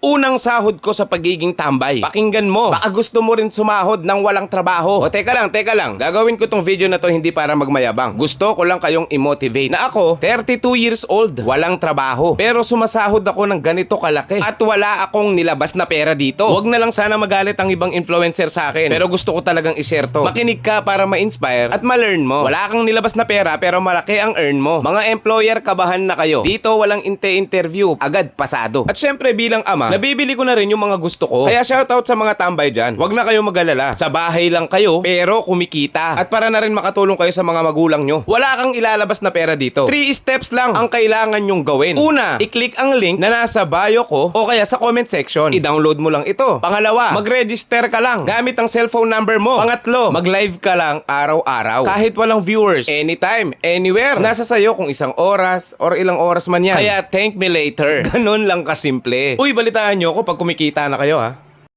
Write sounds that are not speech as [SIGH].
Unang sahod ko sa pagiging tambay. Pakinggan mo. Baka gusto mo rin sumahod ng walang trabaho. O teka lang, teka lang. Gagawin ko tong video na to hindi para magmayabang. Gusto ko lang kayong i-motivate. Na ako, 32 years old, walang trabaho. Pero sumasahod ako ng ganito kalaki. At wala akong nilabas na pera dito. Huwag na lang sana magalit ang ibang influencer sa akin. Pero gusto ko talagang i-share to. Makinig ka para ma-inspire at ma-learn mo. Wala kang nilabas na pera pero malaki ang earn mo. Mga employer, kabahan na kayo. Dito walang inte-interview. Agad pasado. At syempre bilang ama, nabibili ko na rin yung mga gusto ko. Kaya shoutout sa mga tambay dyan. Huwag na kayo magalala. Sa bahay lang kayo, pero kumikita. At para na rin makatulong kayo sa mga magulang nyo. Wala kang ilalabas na pera dito. Three steps lang ang kailangan nyong gawin. Una, i-click ang link na nasa bio ko o kaya sa comment section. I-download mo lang ito. Pangalawa, mag-register ka lang gamit ang cellphone number mo. Pangatlo, mag-live ka lang araw-araw. Kahit walang viewers. Anytime, anywhere. Nasa sayo kung isang oras or ilang oras man yan. Kaya thank me later. [LAUGHS] Ganun lang kasimple. Uy, balitaan nyo ako pag kumikita na kayo ha.